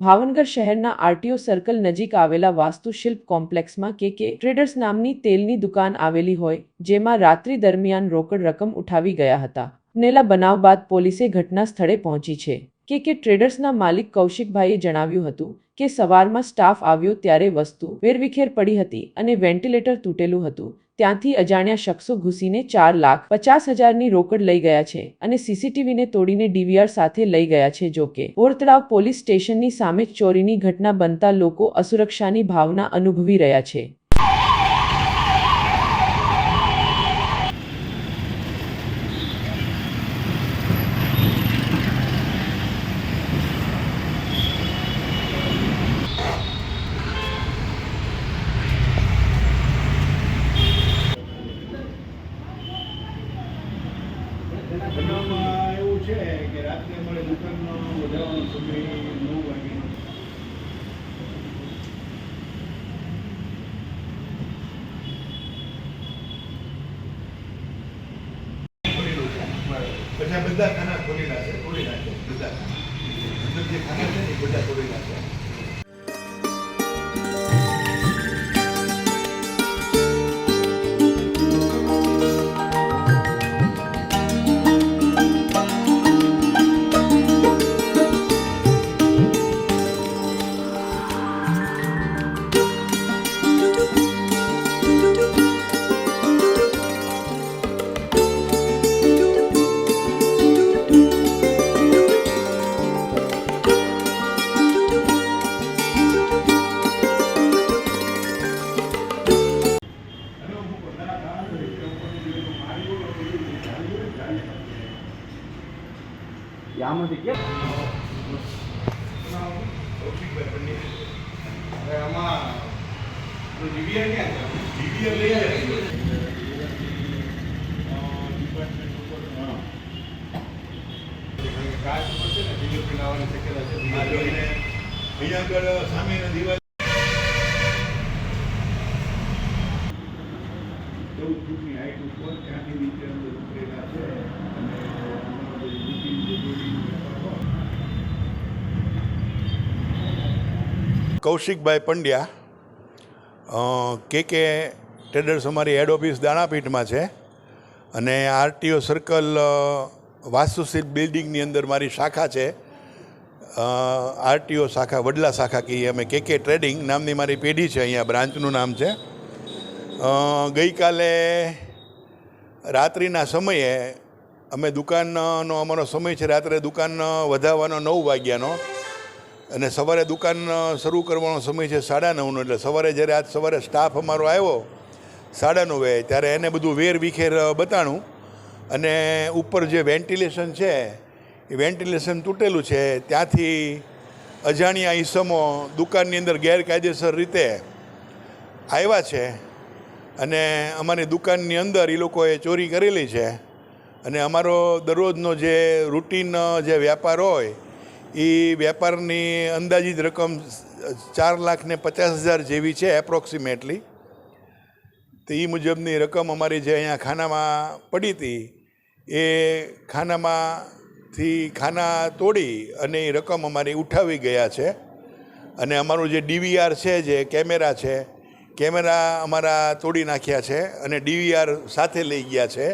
ભાવનગર શહેરના RTO circle નજીક આવેલા વાસ્તુશિલ્પ કોમ્પ્લેક્સમાં કે કે ટ્રેડર્સ નામની તેલની દુકાન આવેલી હોય, જેમાં રાત્રિ દરમિયાન રોકડ રકમ ઉઠાવી ગયા હતા. નેલા બનાવ બાદ પોલીસે ઘટના સ્થળે પહોંચી છે. કે કે ટ્રેડર્સના માલિક કૌશિકભાઈએ જણાવ્યું હતું કે સવારમાં સ્ટાફ આવ્યો ત્યારે વસ્તુ વેરવિખેર પડી હતી અને વેન્ટિલેટર તૂટેલું હતું. ત્યાંથી અજાણ્યા શખ્સો ઘૂસીને ચાર લાખ પચાસ હજારની રોકડ લઈ ગયા છે અને સીસીટીવીને તોડીને ડીવીઆર સાથે લઈ ગયા છે જોકે ઓરતળાવ પોલીસ સ્ટેશનની સામે ચોરીની ઘટના બનતા લોકો અસુરક્ષાની ભાવના અનુભવી રહ્યા છે. છે કે રાત્રે મળે દુકાનનો વધારવાનો સમય નવ વાગે. બધા ખાના ખોલેલા છે ખોલી નાખે, બધા અંદર જે ખાના છે ને બધા ખોલેલા છે કાચ ઉપર છે? ને fingerprint આવવાની શક્યતા છે. fingerprint. અહીંયા આગળ સામેના દિવાલ ચૌદ ફૂટની હાઈટ ઉપર ત્યાંથી નીચે અંદર ઉતરેલા છે. અને કૌશિકભાઈ પંડ્યા કે કે ટ્રેડર્સ અમારી હેડ ઓફિસ દાણાપીઠમાં છે અને આરટીઓ સર્કલ વાસ્તુશિલ્પ બિલ્ડિંગની અંદર મારી શાખા છે. આરટીઓ શાખા, વડલા શાખા કહીએ અમે કે કે ટ્રેડિંગ નામની મારી પેઢી છે અહીંયા, બ્રાન્ચનું નામ છે. ગઈકાલે રાત્રિના સમયે અમે દુકાનનો અમારો સમય છે રાત્રે દુકાન વધારવાનો નવ વાગ્યાનો. અને સવારે દુકાન શરૂ કરવાનો સમય છે સાડા નવનો. એટલે સવારે જ્યારે આજ સવારે સ્ટાફ અમારો આવ્યો, સાડા નવે ત્યારે એને બધું વેર વિખેર બતાણું. અને ઉપર જે વેન્ટિલેશન છે, એ વેન્ટિલેશન તૂટેલું છે. ત્યાંથી અજાણ્યા ઈસમો દુકાનની અંદર ગેરકાયદેસર રીતે આવ્યા છે. અને અમારી દુકાનની અંદર એ લોકોએ ચોરી કરેલી છે. અને અમારો દરરોજનો જે રૂટીન જે વ્યાપાર હોય, એ વેપારની અંદાજિત રકમ ચાર લાખ ને પચાસ હજાર જેવી છે એપ્રોક્સિમેટલી તો એ મુજબની રકમ અમારી જે અહીંયા ખાનામાં પડી હતી, એ ખાનામાંથી ખાના તોડી અને એ રકમ અમારી ઉઠાવી ગયા છે. અને અમારું જે ડીવીઆર છે, જે કેમેરા છે, કેમેરા અમારા તોડી નાખ્યા છે અને ડીવીઆર સાથે લઈ ગયા છે.